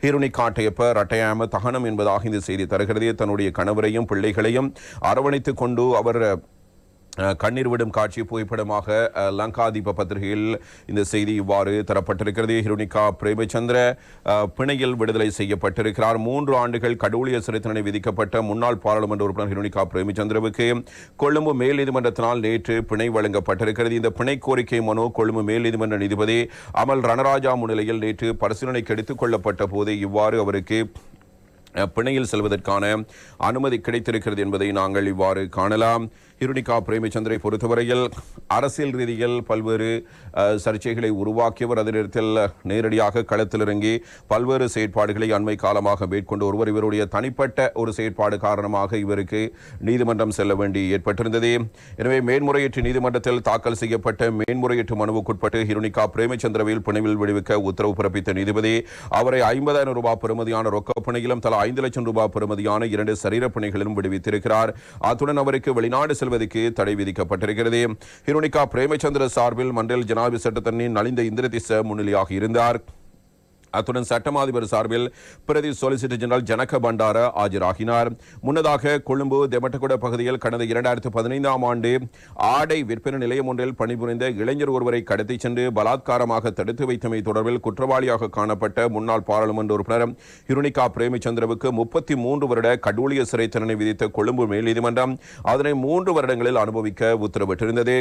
ஹிருனி காட்டையப்ப ரட்டையாம தகனம் என்பதாக இந்த செய்தி தருகிறது. தன்னுடைய கணவரையும் பிள்ளைகளையும் அரவணைத்துக் கொண்டு அவர் கண்ணீர் விடும் காட்சி புகைப்படமாக லங்காதீப பத்திரிகையில் இந்த செய்தி இவ்வாறு தரப்பட்டிருக்கிறது. ஹிருனிகா பிரேமச்சந்திர பிணையில் விடுதலை செய்யப்பட்டிருக்கிறார். மூன்று ஆண்டுகள் கடவுளிய சிறை தண்டனை விதிக்கப்பட்ட முன்னாள் பாராளுமன்ற உறுப்பினர் ஹிருனிகா பிரேமச்சந்திரவுக்கு கொழும்பு மேல் நீதிமன்றத்தினால் நேற்று பிணை வழங்கப்பட்டிருக்கிறது. இந்த பிணை கோரிக்கை மனு கொழும்பு மேல் நீதிமன்ற நீதிபதி அமல் ரணராஜா முன்னிலையில் நேற்று பரிசீலனைக்கு எடுத்துக் கொள்ளப்பட்ட போது இவ்வாறு அவருக்கு பிணையில் செல்வதற்கான அனுமதி கிடைத்திருக்கிறது என்பதை நாங்கள் இவ்வாறு காணலாம். ஹிருணிகா பிரேமச்சந்திரை பொறுத்தவரையில் அரசியல் ரீதியில் பல்வேறு சர்ச்சைகளை உருவாக்கியவர். அதே நேரத்தில் நேரடியாக களத்தில் இறங்கி பல்வேறு செயற்பாடுகளை அண்மை காலமாக மேற்கொண்டு ஒருவர் இவருடைய தனிப்பட்ட ஒரு செயற்பாடு காரணமாக இவருக்கு நீதிமன்றம் செல்ல வேண்டி ஏற்பட்டிருந்தது. எனவே மேன்முறையீட்டு நீதிமன்றத்தில் தாக்கல் செய்யப்பட்ட மேன்முறையீட்டு மனுவுக்குட்பட்டு ஹிருணிகா பிரேமச்சந்திரவில் பிணைவில் விடுவிக்க உத்தரவு பிறப்பித்த நீதிபதி அவரை ஐம்பதாயிரம் ரூபாய் பெறுமதியான ரொக்க பிணையிலும் தலா ஐந்து லட்சம் ரூபாய் பெறுமதியான இரண்டு சரீர பிணைகளிலும் விடுவித்திருக்கிறார். அத்துடன் அவருக்கு வெளிநாடு செல்வதற்கு தடை விதிக்கப்பட்டிருக்கிறது ஹிருனிகா பிரேமச்சந்திர சார்பில் மண்டல் ஜனாபி சட்டத்தின் நலிந்த இந்திரதிச முன்னிலையாக இருந்தார் அத்துடன் சட்டமாதிபர் சார்பில் பிரதி சொலிசிட்டர் ஜெனரல் ஜனக பண்டார ஆஜராகினார். முன்னதாக கொழும்பு தெமட்டகுட பகுதியில் கடந்த இரண்டாயிரத்து பதினைந்தாம் ஆண்டு ஆடை விற்பனை நிலையம் ஒன்றில் பணிபுரிந்த இளைஞர் ஒருவரை கடத்திச் சென்று பலாத்காரமாக தடுத்து வைத்தமை தொடர்பில் குற்றவாளியாக காணப்பட்ட முன்னாள் பாராளுமன்ற உறுப்பினர் ஹிருணிகா பிரேமச்சந்திரவுக்கு முப்பத்தி மூன்று வருட கடூழிய சிறை தண்டனை விதித்த கொழும்பு மேல் நீதிமன்றம் அதனை மூன்று வருடங்களில் அனுபவிக்க உத்தரவிட்டிருந்தது.